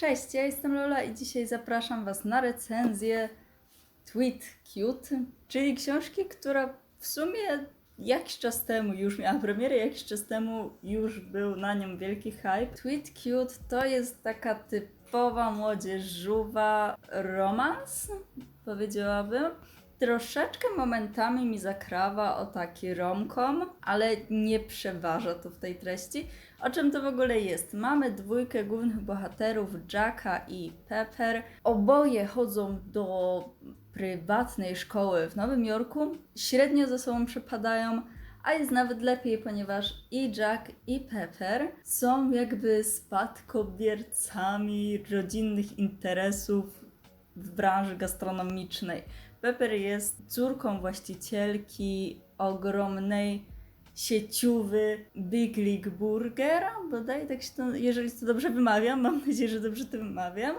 Cześć, ja jestem Lola i dzisiaj zapraszam Was na recenzję Tweet Cute, czyli książki, która w sumie jakiś czas temu już miała premierę, jakiś czas temu już był na nią wielki hype. Tweet Cute to jest taka typowa młodzieżowa romans, powiedziałabym. Troszeczkę momentami mi zakrawa o taki romkom, ale nie przeważa to w tej treści. O czym to w ogóle jest? Mamy dwójkę głównych bohaterów, Jacka i Pepper. Oboje chodzą do prywatnej szkoły w Nowym Jorku. Średnio ze sobą przepadają, a jest nawet lepiej, ponieważ i Jack, i Pepper są jakby spadkobiercami rodzinnych interesów w branży gastronomicznej. Pepper jest córką właścicielki ogromnej sieciowy Big League Burger, bodaj tak się to, jeżeli to dobrze wymawiam, mam nadzieję, że dobrze to wymawiam,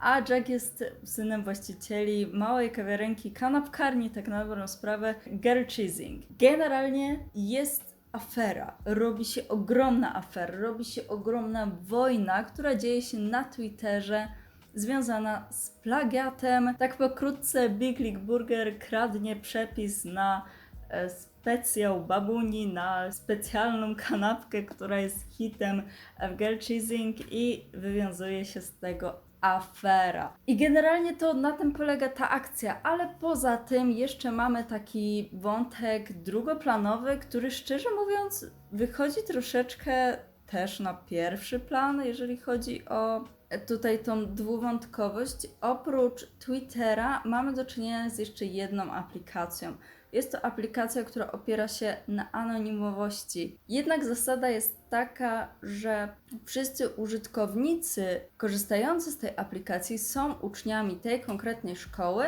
a Jack jest synem właścicieli małej kawiarenki kanapkarni, tak na dobrą sprawę, Girl Cheesing. Generalnie jest afera, robi się ogromna afera, robi się ogromna wojna, która dzieje się na Twitterze, związana z plagiatem. Tak pokrótce Big League Burger kradnie przepis na e, specjał babuni, na specjalną kanapkę, która jest hitem w Girl Cheesing i wywiązuje się z tego afera. I generalnie to na tym polega ta akcja, ale poza tym jeszcze mamy taki wątek drugoplanowy, który szczerze mówiąc wychodzi troszeczkę też na pierwszy plan, jeżeli chodzi o tutaj tą dwuwątkowość. Oprócz Twittera mamy do czynienia z jeszcze jedną aplikacją. Jest to aplikacja, która opiera się na anonimowości. Jednak zasada jest taka, że wszyscy użytkownicy korzystający z tej aplikacji są uczniami tej konkretnej szkoły,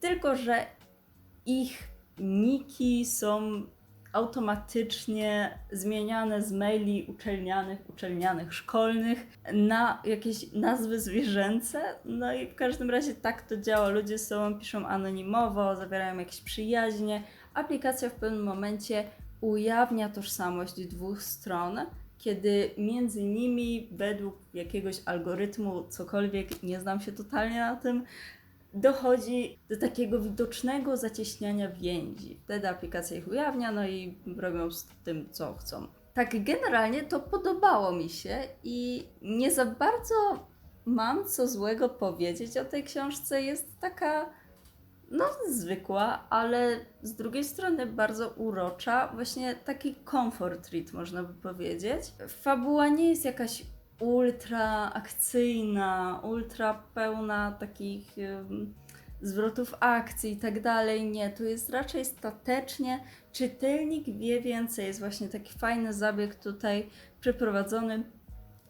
tylko że ich niki są automatycznie zmieniane z maili uczelnianych, uczelnianych, szkolnych na jakieś nazwy zwierzęce. No i w każdym razie tak to działa. Ludzie z sobą piszą anonimowo, zawierają jakieś przyjaźnie. Aplikacja w pewnym momencie ujawnia tożsamość dwóch stron, kiedy między nimi według jakiegoś algorytmu, cokolwiek, nie znam się totalnie na tym, dochodzi do takiego widocznego zacieśniania więzi. Wtedy aplikacja ich ujawnia, no i robią z tym, co chcą. Tak, generalnie to podobało mi się i nie za bardzo mam co złego powiedzieć o tej książce. Jest taka, no, zwykła, ale z drugiej strony bardzo urocza. Właśnie taki comfort read, można by powiedzieć. Fabuła nie jest jakaś ultra akcyjna, ultra pełna takich zwrotów akcji i tak dalej. Nie, tu jest raczej statecznie. Czytelnik wie więcej. Jest właśnie taki fajny zabieg tutaj przeprowadzony,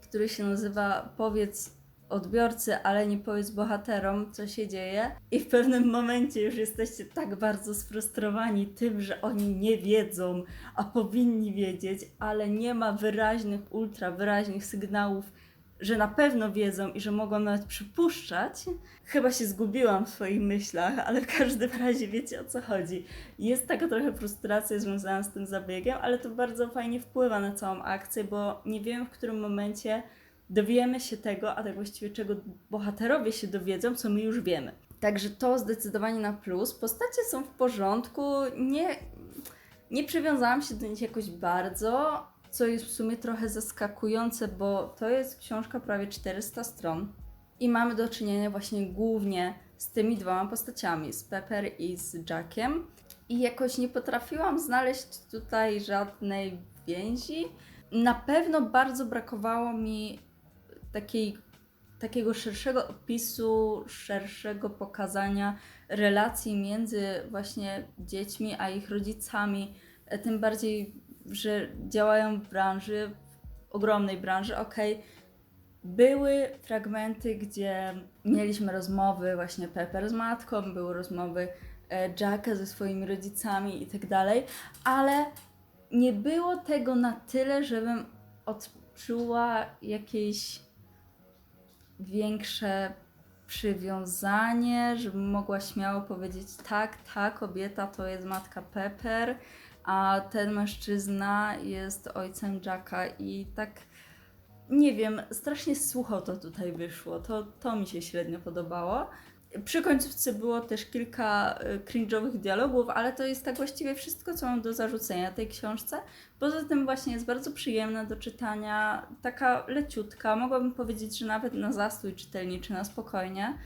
który się nazywa Powiedz odbiorcy, ale nie powiedz bohaterom, co się dzieje. I w pewnym momencie już jesteście tak bardzo sfrustrowani tym, że oni nie wiedzą, a powinni wiedzieć, ale nie ma wyraźnych, ultra wyraźnych sygnałów, że na pewno wiedzą i że mogą nawet przypuszczać. Chyba się zgubiłam w swoich myślach, ale w każdym razie wiecie o co chodzi. Jest taka trochę frustracja związana z tym zabiegiem, ale to bardzo fajnie wpływa na całą akcję, bo nie wiem w którym momencie dowiemy się tego, a tak właściwie czego bohaterowie się dowiedzą, co my już wiemy. Także to zdecydowanie na plus. Postacie są w porządku, nie, nie przywiązałam się do nich jakoś bardzo, co jest w sumie trochę zaskakujące, bo to jest książka prawie 400 stron i mamy do czynienia właśnie głównie z tymi dwoma postaciami, z Pepper i z Jackiem. I jakoś nie potrafiłam znaleźć tutaj żadnej więzi. Na pewno bardzo brakowało mi takiej, takiego szerszego opisu, szerszego pokazania relacji między właśnie dziećmi a ich rodzicami. E, Tym bardziej, że działają w branży, w ogromnej branży, okej. Były fragmenty, gdzie mieliśmy rozmowy właśnie Pepper z matką, były rozmowy e, Jacka ze swoimi rodzicami i tak dalej, ale nie było tego na tyle, żebym odczuła jakieś większe przywiązanie, żebym mogła śmiało powiedzieć tak, ta kobieta to jest matka Pepper, a ten mężczyzna jest ojcem Jacka i tak nie wiem, strasznie sucho to tutaj wyszło. To, to mi się średnio podobało. Przy końcówce było też kilka y, cringe'owych dialogów, ale to jest tak właściwie wszystko, co mam do zarzucenia tej książce. Poza tym właśnie jest bardzo przyjemna do czytania, taka leciutka, mogłabym powiedzieć, że nawet na zastój czytelniczy, na spokojnie.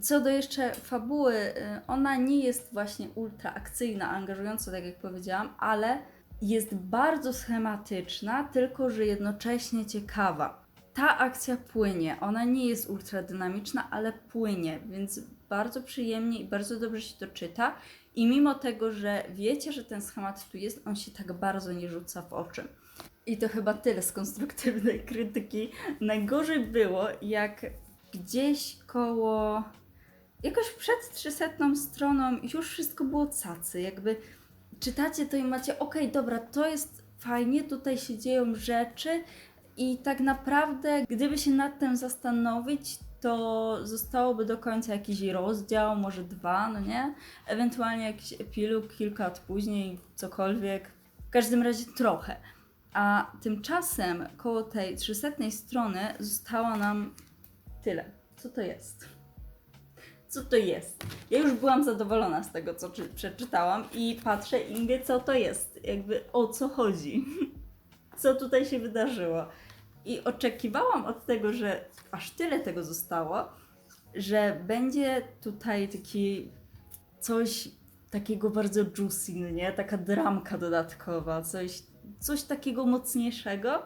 Co do jeszcze fabuły, y, ona nie jest właśnie ultra akcyjna, angażująca, tak jak powiedziałam, ale jest bardzo schematyczna, tylko że jednocześnie ciekawa. Ta akcja płynie, ona nie jest ultra dynamiczna, ale płynie, więc bardzo przyjemnie i bardzo dobrze się to czyta. I mimo tego, że wiecie, że ten schemat tu jest, on się tak bardzo nie rzuca w oczy. I to chyba tyle z konstruktywnej krytyki. Najgorzej było, jak gdzieś koło. Jakoś przed 300 stroną już wszystko było cacy. Jakby czytacie to i macie, okej, dobra, to jest fajnie, tutaj się dzieją rzeczy i tak naprawdę, gdyby się nad tym zastanowić, to zostałoby do końca jakiś rozdział, może dwa, no nie? Ewentualnie jakiś epilog, kilka lat później, cokolwiek. W każdym razie trochę. A tymczasem koło tej 300 strony zostało nam tyle. Co to jest? Co to jest? Ja już byłam zadowolona z tego, co czy, przeczytałam i patrzę i mówię, co to jest. Jakby o co chodzi. Co tutaj się wydarzyło. I oczekiwałam od tego, że aż tyle tego zostało, że będzie tutaj taki coś takiego bardzo juicy, no nie? Taka dramka dodatkowa, coś, coś takiego mocniejszego.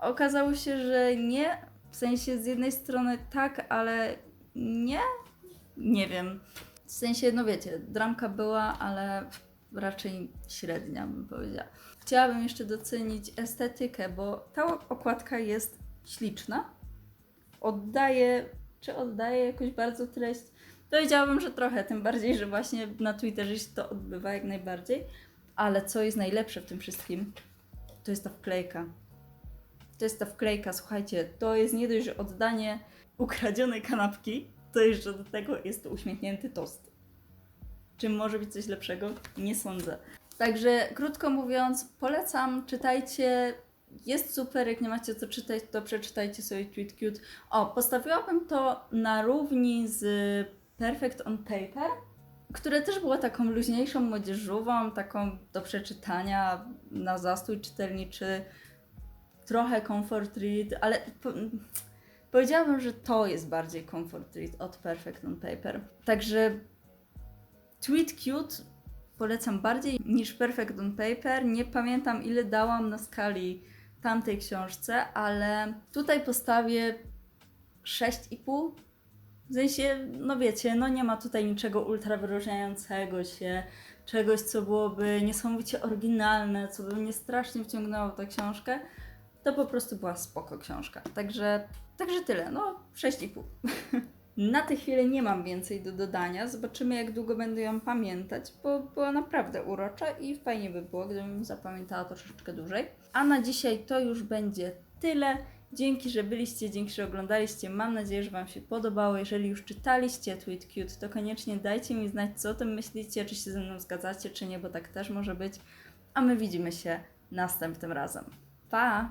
Okazało się, że nie. W sensie z jednej strony tak, ale nie. Nie wiem. W sensie, no wiecie, dramka była, ale raczej średnia bym powiedziała. Chciałabym jeszcze docenić estetykę, bo ta okładka jest śliczna. Oddaje, czy oddaje jakoś bardzo treść? Powiedziałabym, że trochę, tym bardziej, że właśnie na Twitterze się to odbywa jak najbardziej. Ale co jest najlepsze w tym wszystkim, to jest ta wklejka. To jest ta wklejka, słuchajcie, to jest nie dość, że oddanie ukradzionej kanapki, to jeszcze do tego jest to uśmiechnięty tost. Czy może być coś lepszego? Nie sądzę. Także krótko mówiąc, polecam, czytajcie. Jest super, jak nie macie co czytać, to przeczytajcie sobie Tweet Cute. O, postawiłabym to na równi z Perfect on Paper, które też było taką luźniejszą młodzieżową, taką do przeczytania na zastój czytelniczy, trochę comfort read, ale po, powiedziałabym, że to jest bardziej comfort read od Perfect on Paper. Także Tweet Cute polecam bardziej niż Perfect on Paper. Nie pamiętam ile dałam na skali tamtej książce, ale tutaj postawię 6,5. W sensie, no wiecie, no nie ma tutaj niczego ultra wyróżniającego się, czegoś, co byłoby niesamowicie oryginalne, co by mnie strasznie wciągnęło w tę książkę. To po prostu była spoko książka. Także, także tyle, no 6,5. Na tę chwilę nie mam więcej do dodania. Zobaczymy, jak długo będę ją pamiętać, bo była naprawdę urocza i fajnie by było, gdybym zapamiętała troszeczkę dłużej. A na dzisiaj to już będzie tyle. Dzięki, że byliście, dzięki, że oglądaliście. Mam nadzieję, że Wam się podobało. Jeżeli już czytaliście Tweet Cute, to koniecznie dajcie mi znać, co o tym myślicie, czy się ze mną zgadzacie, czy nie, bo tak też może być. A my widzimy się następnym razem. Pa!